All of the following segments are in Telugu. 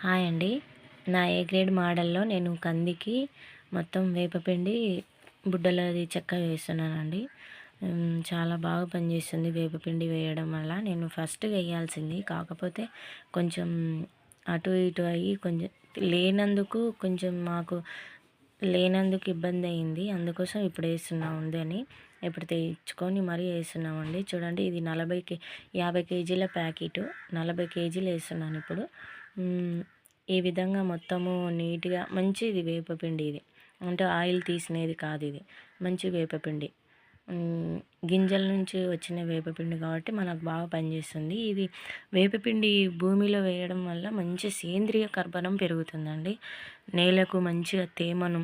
హాయ్ అండి. నా ఏ గ్రేడ్ మోడల్లో నేను కందికి మొత్తం వేపపిండి బుడ్డలది చెక్క వేస్తున్నానండి. చాలా బాగా పనిచేస్తుంది వేపపిండి వేయడం వల్ల. నేను ఫస్ట్ వేయాల్సింది. కాకపోతే కొంచెం అటు ఇటు అయ్యి కొంచెం లేనందుకు కొంచెం మాకు లేనందుకు ఇబ్బంది అయింది. అందుకోసం ఇప్పుడు వేస్తున్నా ఉంది అని. ఇప్పుడు తెచ్చుకొని మరీ వేస్తున్నామండి. చూడండి ఇది నలభై కే యాభై కేజీల ప్యాకెట్. నలభై కేజీలు వేస్తున్నాను ఇప్పుడు. ఈ విధంగా మొత్తము నీట్గా మంచిది వేపపిండి ఇది. అంటే ఆయిల్ తీసినది కాదు ఇది. మంచి వేపపిండి గింజల నుంచి వచ్చిన వేపపిండి కాబట్టి మనకు బాగా పనిచేస్తుంది. ఇది వేపపిండి భూమిలో వేయడం వల్ల మంచి సేంద్రియ కర్బనం పెరుగుతుందండి. నేలకు మంచిగా తేమను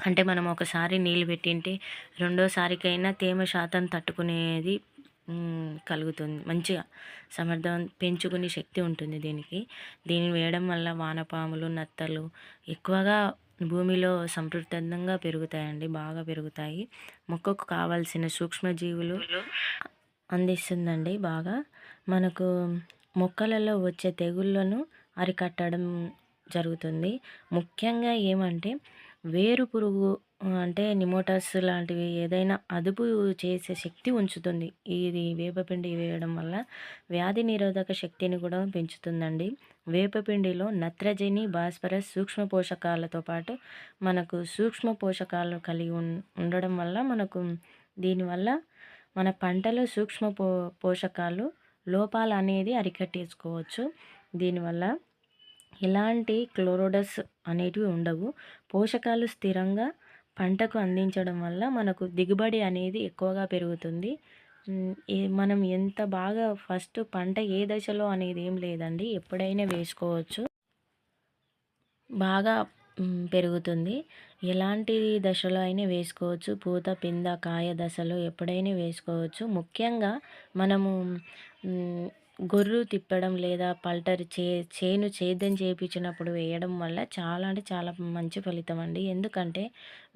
అంటే మనం ఒకసారి నీళ్ళు పెట్టింటే రెండోసారికైనా తేమ శాతం తట్టుకునేది కలుగుతుంది. మంచిగా సమర్థం పెంచుకునే శక్తి ఉంటుంది దీనికి. దీన్ని వేయడం వల్ల వానపాములు నత్తలు ఎక్కువగా భూమిలో సమృద్ధంగా పెరుగుతాయండి బాగా పెరుగుతాయి. మొక్కకు కావాల్సిన సూక్ష్మజీవులు అందిస్తుందండి బాగా. మనకు మొక్కలలో వచ్చే తెగుళ్ళను అరికట్టడం జరుగుతుంది. ముఖ్యంగా ఏమంటే వేరు పురుగు అంటే నిమోటాస్ లాంటివి ఏదైనా అదుపు చేసే శక్తి ఉంచుతుంది. ఇది వేపపిండి వేయడం వల్ల వ్యాధి నిరోధక శక్తిని కూడా పెంచుతుందండి. వేపపిండిలో నత్రజని భాస్పరస్ సూక్ష్మ పోషకాలతో పాటు మనకు సూక్ష్మ పోషకాలు కలిగి ఉండడం వల్ల మనకు దీనివల్ల మన పంటలో సూక్ష్మ పో పోషకాలు లోపాలు అనేది అరికట్టేసుకోవచ్చు. దీనివల్ల ఎలాంటి క్లోరోడస్ అనేటివి ఉండవు. పోషకాలు స్థిరంగా పంటకు అందించడం వల్ల మనకు దిగుబడి అనేది ఎక్కువగా పెరుగుతుంది. మనం ఎంత బాగా ఫస్ట్ పంట ఏ దశలో అనేది ఏం లేదండి ఎప్పుడైనా వేసుకోవచ్చు. బాగా పెరుగుతుంది. ఎలాంటి దశలో అయినా వేసుకోవచ్చు. పూత పింద కాయ దశలో ఎప్పుడైనా వేసుకోవచ్చు. ముఖ్యంగా మనము గొర్రు తిప్పడం లేదా పల్టర్ చే చేను సేద్యం చేయించినప్పుడు వేయడం వల్ల చాలా అంటే చాలా మంచి ఫలితం అండి. ఎందుకంటే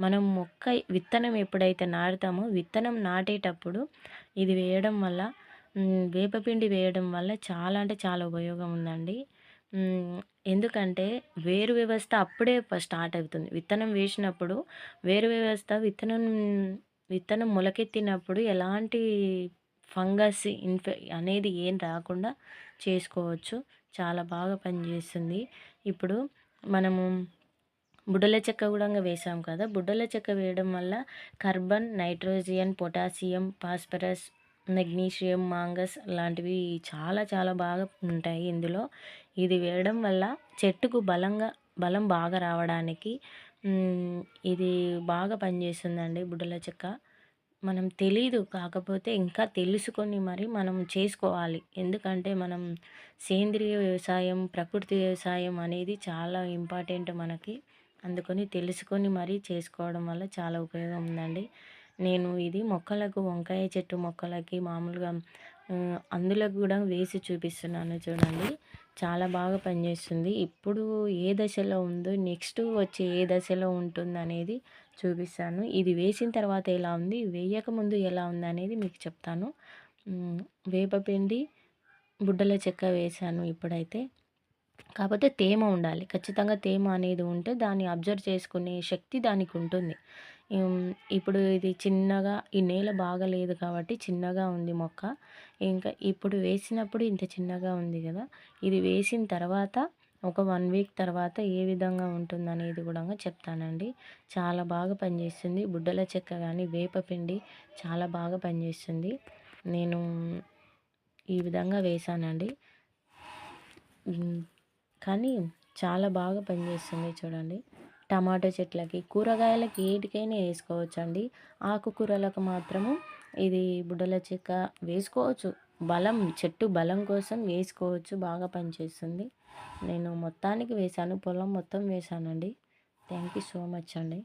మనం మొక్క విత్తనం ఎప్పుడైతే నాటుతామో విత్తనం నాటేటప్పుడు ఇది వేయడం వల్ల వేపపిండి వేయడం వల్ల చాలా అంటే చాలా ఉపయోగం ఉందండి. ఎందుకంటే వేరు వ్యవస్థ అప్పుడే స్టార్ట్ అవుతుంది. విత్తనం వేసినప్పుడు వేరు వ్యవస్థ విత్తనం విత్తనం మొలకెత్తినప్పుడు ఎలాంటి ఫంగస్ ఇన్ఫె అనేది ఏం రాకుండా చేసుకోవచ్చు. చాలా బాగా పనిచేస్తుంది. ఇప్పుడు మనము బుడ్డల చెక్క కూడా వేసాం కదా. బుడ్డల చెక్క వేయడం వల్ల carbon nitrogen potassium phosphorus magnesium మాంగస్ లాంటివి చాలా చాలా బాగా ఉంటాయి ఇందులో. ఇది వేయడం వల్ల చెట్టుకు బలంగా బలం బాగా రావడానికి ఇది బాగా పనిచేస్తుందండి బుడ్డల చెక్క. మనం తెలీదు. కాకపోతే ఇంకా తెలుసుకొని మరి మనం చేసుకోవాలి. ఎందుకంటే మనం సేంద్రియ వ్యవసాయం ప్రకృతి వ్యవసాయం అనేది చాలా ఇంపార్టెంట్ మనకి. అందుకని తెలుసుకొని మరీ చేసుకోవడం వల్ల చాలా ఉపయోగం ఉందండి. నేను ఇది మొక్కలకు వంకాయ చెట్టు మొక్కలకి మామూలుగా అందులో కూడా వేసి చూపిస్తున్నాను చూడండి. చాలా బాగా పనిచేస్తుంది. ఇప్పుడు ఏ దశలో ఉందో నెక్స్ట్ వచ్చే ఏ దశలో ఉంటుంది అనేది చూపిస్తాను. ఇది వేసిన తర్వాత ఎలా ఉంది వేయకముందు ఎలా ఉంది అనేది మీకు చెప్తాను. వేపపిండి బుడ్డల చెక్క వేసాను ఇప్పుడైతే. కాకపోతే తేమ ఉండాలి. ఖచ్చితంగా తేమ అనేది ఉంటే దాన్ని అబ్జర్వ్ చేసుకునే శక్తి దానికి ఉంటుంది. ఇప్పుడు ఇది చిన్నగా ఈ నేల బాగలేదు కాబట్టి చిన్నగా ఉంది మొక్క. ఇంకా ఇప్పుడు వేసినప్పుడు ఇంత చిన్నగా ఉంది కదా. ఇది వేసిన తర్వాత ఒక వన్ వీక్ తర్వాత ఏ విధంగా ఉంటుంది అనేది కూడా చెప్తానండి. చాలా బాగా పనిచేస్తుంది. బుడ్డల చెక్క కానీ వేపపిండి చాలా బాగా పనిచేస్తుంది. నేను ఈ విధంగా వేసానండి. కానీ చాలా బాగా పనిచేస్తుంది చూడండి. టమాటో చెట్లకి కూరగాయలకి ఏటికైనా వేసుకోవచ్చు అండి ఆకుకూరలకు మాత్రము ఇది బుడ్డల చెక్క వేసుకోవచ్చు. బలం చెట్టు బలం కోసం వేసుకోవచ్చు. బాగా పనిచేస్తుంది. నేను మొత్తానికి వేశాను. పొలం మొత్తం వేశానండి. థ్యాంక్ యూ సో మచ్ అండి.